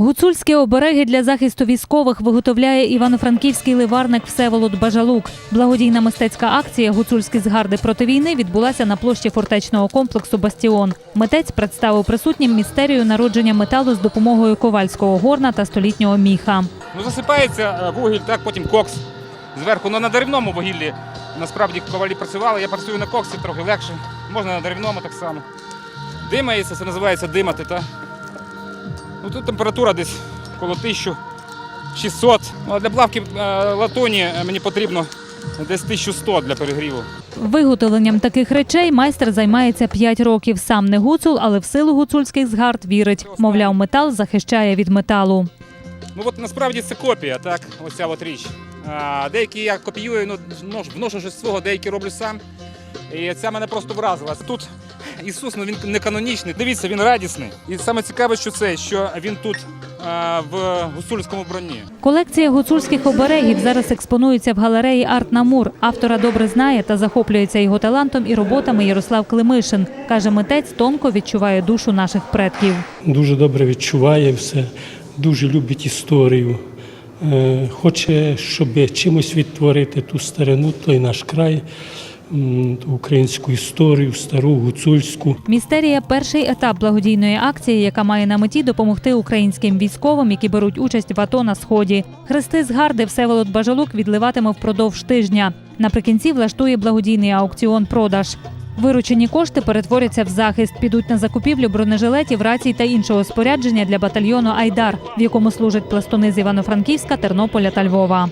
Гуцульські обереги для захисту військових виготовляє івано-франківський ливарник Всеволод Бажалук. Благодійна мистецька акція Гуцульські згарди проти війни відбулася на площі фортечного комплексу Бастіон. Митець представив присутнім містерію народження металу з допомогою ковальського горна та столітнього міха. Ну, засипається е, вугіль, так, потім кокс зверху. Ну, на деревному вугіллі насправді ковалі працювали. Я працюю на коксі, трохи легше. Можна на деревному так само. Димається, це називається димати. Та? Ну, тут температура десь коло 1600. Ну, для плавки е, латуні е, мені потрібно десь 1100 для перегріву. Виготовленням таких речей майстер займається 5 років. Сам не гуцул, але в силу гуцульських згард вірить. Мовляв, метал захищає від металу. Ну от насправді це копія, так, ось ця от річ. Деякі я копіюю, ну, вношу щось свого, деякі роблю сам. І ця мене просто вразила. Тут Ісус, ну він не канонічний. Дивіться, він радісний. І саме цікаве, що це, що він тут а, в гусульському броні. Колекція гуцульських оберегів зараз експонується в галереї Арт Намур. Автора добре знає та захоплюється його талантом і роботами Ярослав Климишин. Каже, митець тонко відчуває душу наших предків. дуже добре відчуває все, дуже любить історію. Е, Хоче, щоб чимось відтворити ту старину, той наш край, українську історію, стару, гуцульську. Містерія перший етап благодійної акції, яка має на меті допомогти українським військовим, які беруть участь в АТО на сході. Хрести з гарди Всеволод Бажалук відливатиме впродовж тижня. Наприкінці влаштує благодійний аукціон продаж. Виручені кошти перетворяться в захист, підуть на закупівлю бронежилетів, рацій та іншого спорядження для батальйону Айдар, в якому служать пластуни з Івано-Франківська, Тернополя та Львова.